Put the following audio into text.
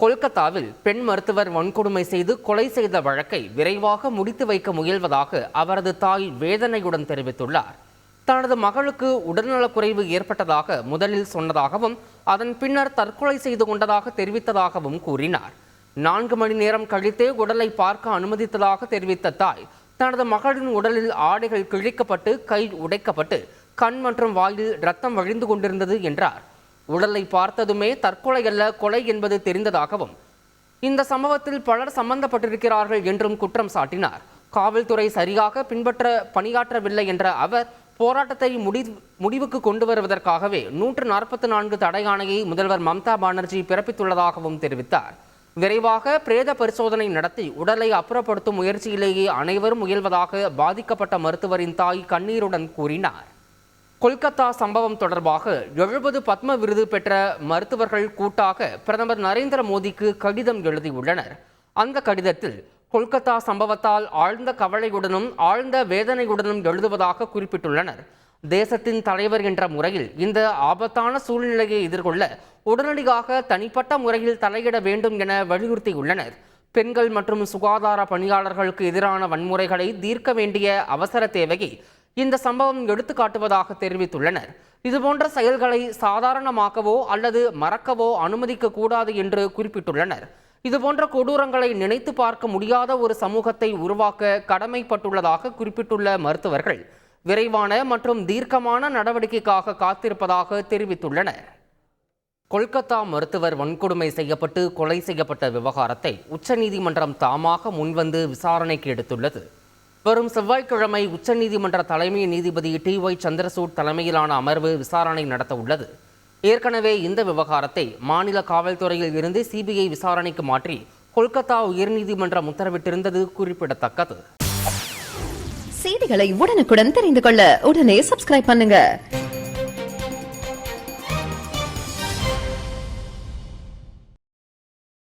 கொல்கத்தாவில் பெண் மருத்துவர் வன்கொடுமை செய்து கொலை செய்த வழக்கை விரைவாக முடித்து வைக்க முயல்வதாக அவரது தாய் வேதனையுடன் தெரிவித்துள்ளார். தனது மகளுக்கு உடல்நலக்குறைவு ஏற்பட்டதாக முதலில் சொன்னதாகவும் அதன் பின்னர் தற்கொலை செய்து கொண்டதாக தெரிவித்ததாகவும் கூறினார். நான்கு மணி நேரம் கழித்தே உடலை பார்க்க அனுமதித்ததாக தெரிவித்த தாய் தனது மகளின் உடலில் ஆடைகள் கிழிக்கப்பட்டு கை உடைக்கப்பட்டு கண் மற்றும் வாயில் ரத்தம் வழிந்து கொண்டிருந்தது என்றார். உடலை பார்த்ததுமே தற்கொலை அல்ல கொலை என்பது தெரிந்ததாகவும் இந்த சம்பவத்தில் பலர் சம்பந்தப்பட்டிருக்கிறார்கள் என்றும் குற்றம் சாட்டினார். காவல்துறை சரியாக பின்பற்ற பணியாற்றவில்லை என்ற அவர் போராட்டத்தை முடி முடிவுக்கு கொண்டு வருவதற்காகவே நூற்று நாற்பத்தி நான்கு தடை ஆணையை முதல்வர் மம்தா பானர்ஜி பிறப்பித்துள்ளதாகவும் தெரிவித்தார். விரைவாக பிரேத பரிசோதனை நடத்தி உடலை அப்புறப்படுத்தும் முயற்சியிலேயே அனைவரும் முயல்வதாக பாதிக்கப்பட்ட மருத்துவரின் தாய் கண்ணீருடன் கூறினார். கொல்கத்தா சம்பவம் தொடர்பாக எழுபது பத்ம விருது பெற்ற மருத்துவர்கள் கூட்டாக பிரதமர் நரேந்திர மோடிக்கு கடிதம் எழுதியுள்ளனர். அந்த கடிதத்தில் கொல்கத்தா சம்பவத்தால் ஆழ்ந்த கவலையுடனும் ஆழ்ந்த வேதனையுடனும் எழுதுவதாக குறிப்பிட்டுள்ளனர். தேசத்தின் தலைவர் என்ற முறையில் இந்த ஆபத்தான சூழ்நிலையை எதிர்கொள்ள உடனடியாக தனிப்பட்ட முறையில் தலையிட வேண்டும் என வலியுறுத்தியுள்ளனர். பெண்கள் மற்றும் சுகாதார பணியாளர்களுக்கு எதிரான வன்முறைகளை தீர்க்க வேண்டிய அவசர தேவையை இந்த சம்பவம் எடுத்துக்காட்டுவதாக தெரிவித்துள்ளனர். இதுபோன்ற செயல்களை சாதாரணமாக்கவோ அல்லது மறக்கவோ அனுமதிக்க கூடாது என்று குறிப்பிட்டுள்ளனர். இதுபோன்ற கொடூரங்களை நினைத்து பார்க்க முடியாத ஒரு சமூகத்தை உருவாக்க கடமைப்பட்டுள்ளதாக குறிப்பிட்டுள்ள மருத்துவர்கள் விரைவான மற்றும் தீர்க்கமான நடவடிக்கைக்காக காத்திருப்பதாக தெரிவித்துள்ளனர். கொல்கத்தா மருத்துவர் வன்கொடுமை செய்யப்பட்டு கொலை செய்யப்பட்ட விவகாரத்தை உச்சநீதிமன்றம் தாமாக முன்வந்து விசாரணைக்கு எடுத்துள்ளது. வரும் செவ்வாய்க்கிழமை உச்சநீதிமன்ற தலைமை நீதிபதி டி ஒய் சந்திரசூட் தலைமையிலான அமர்வு விசாரணை நடத்த உள்ளது. ஏற்கனவே இந்த விவகாரத்தை மாநில காவல்துறையில் இருந்து சிபிஐ விசாரணைக்கு மாற்றி கொல்கத்தா உயர்நீதிமன்றம் உத்தரவிட்டிருந்தது குறிப்பிடத்தக்கது. செய்திகளை உடனுக்குடன் தெரிந்து கொள்ள உடனே சப்ஸ்கிரைப் பண்ணுங்க.